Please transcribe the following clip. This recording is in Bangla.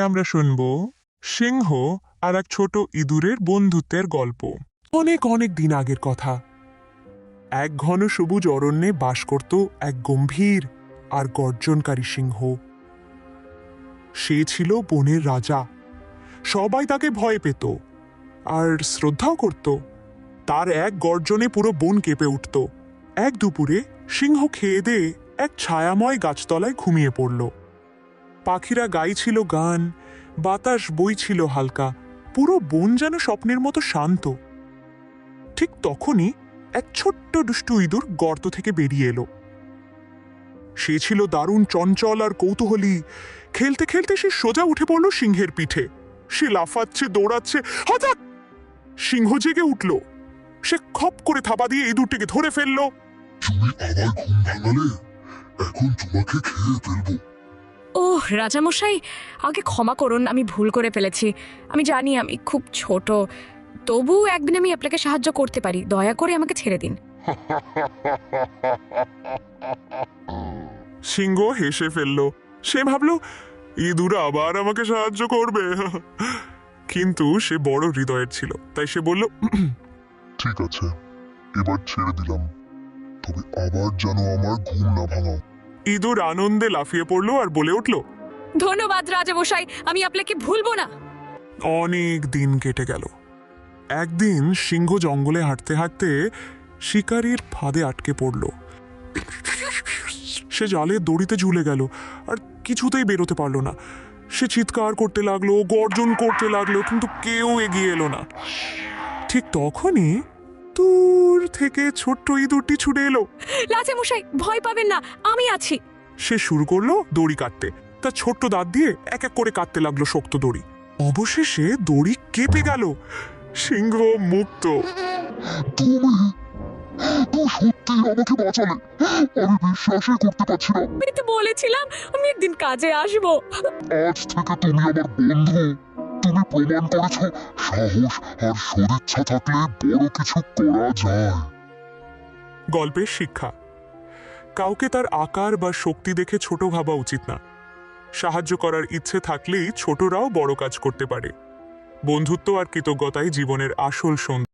আমরা শুনব সিংহ আর এক ছোট ইঁদুরের বন্ধুত্বের গল্প। অনেক অনেক দিন আগের কথা। এক ঘন সবুজ অরণ্যে বাস করত এক গম্ভীর আর গর্জনকারী সিংহ। সে ছিল বনের রাজা। সবাই তাকে ভয় পেত আর শ্রদ্ধাও করত। তার এক গর্জনে পুরো বন কেঁপে উঠত। এক দুপুরে সিংহ খেয়ে দেয়ে এক ছায়াময় গাছতলায় ঘুমিয়ে পড়ল। পাখিরা গাইছিল গান, বাতাস বইছিল হালকা, পুরো বন যেন স্বপ্নের মতো শান্ত। ঠিক তখনই এক ছোট্ট দুষ্টু ইঁদুর গর্ত থেকে বেরিয়ে এলো। সে ছিল দারুণ চঞ্চল আর কৌতূহলী। খেলতে খেলতে সে সোজা উঠে পড়ল সিংহের পিঠে। সে লাফাচ্ছে, দৌড়াচ্ছে হঠাৎ সিংহ জেগে উঠল। সে খপ করে থাপা দিয়ে ইঁদুরটিকে ধরে ফেলল। তুমি আবার ঘুম ভাঙালে? এখন তোমাকে খেয়ে ফেলব। ওহ রাজামশাই আগে ক্ষমা করুন আমি ভুল করে ফেলেছি। আমি জানি আমি খুব ছোট তবু একদিন আমি আপনাকে সাহায্য করতে পারি। দয়া করে আমাকে ছেড়ে দিন। সিংহ হেসে ফেলল। সে ভাবল ইঁদুর আবার আমাকে সাহায্য করবে। কিন্তু সে বড় হৃদয়ের ছিল তাই সে বলল ঠিক আছে এবার ছেড়ে দিলাম। তবে আবার যেন আমার ঘুম না ভাঙাও। ইঁদুর আনন্দে লাফিয়ে পড়ল আর বলে উঠল ধন্যবাদ রাজামশাই আমি আপনাকে ভুলবো না। অনেক দিন কেটে গেল। একদিন সিংহ জঙ্গলে হাঁটতে হাঁটতে শিকারীর ফাঁদে আটকে পড়ল। সে জালে দড়িতে ঝুলে গেল আর কিছুতেই বেরোতে পারল না। সে চিৎকার করতে লাগল গর্জন করতে লাগল কিন্তু কেউ এগিয়ে এলো না। ঠিক তখনই দূর থেকে ছোট্ট ইঁদুরটি ছুটে এলো। রাজামশাই ভয় পাবেন না আমি আছি। সে শুরু করল দড়ি কাটতে। তার ছোট্ট দাঁত দিয়ে এক এক করে কাটতে লাগল শক্ত দড়ি। অবশেষে দড়ি কেঁপে গেল। সিংহ মুক্ত। তুমি তুমি সত্যি আমাকে বাঁচালে। আমি বিশ্বাসই করতে পারছি না। আমি তো বলেছিলাম আমি একদিন কাজে আসব। আজ থেকে তুমি আমার বন্ধু। তুমি প্রমাণ করেছ? সাহস আর সদিচ্ছা থাকলে বড় কিছু করা যায়। গল্পের শিক্ষা। কাউকে তার আকার বা শক্তি দেখে ছোট ভাবা উচিত না। সাহায্য করার ইচ্ছে থাকলেই ছোটরাও বড় কাজ করতে পারে। বন্ধুত্ব আর কৃতজ্ঞতাই জীবনের আসল সৌন্দর্য।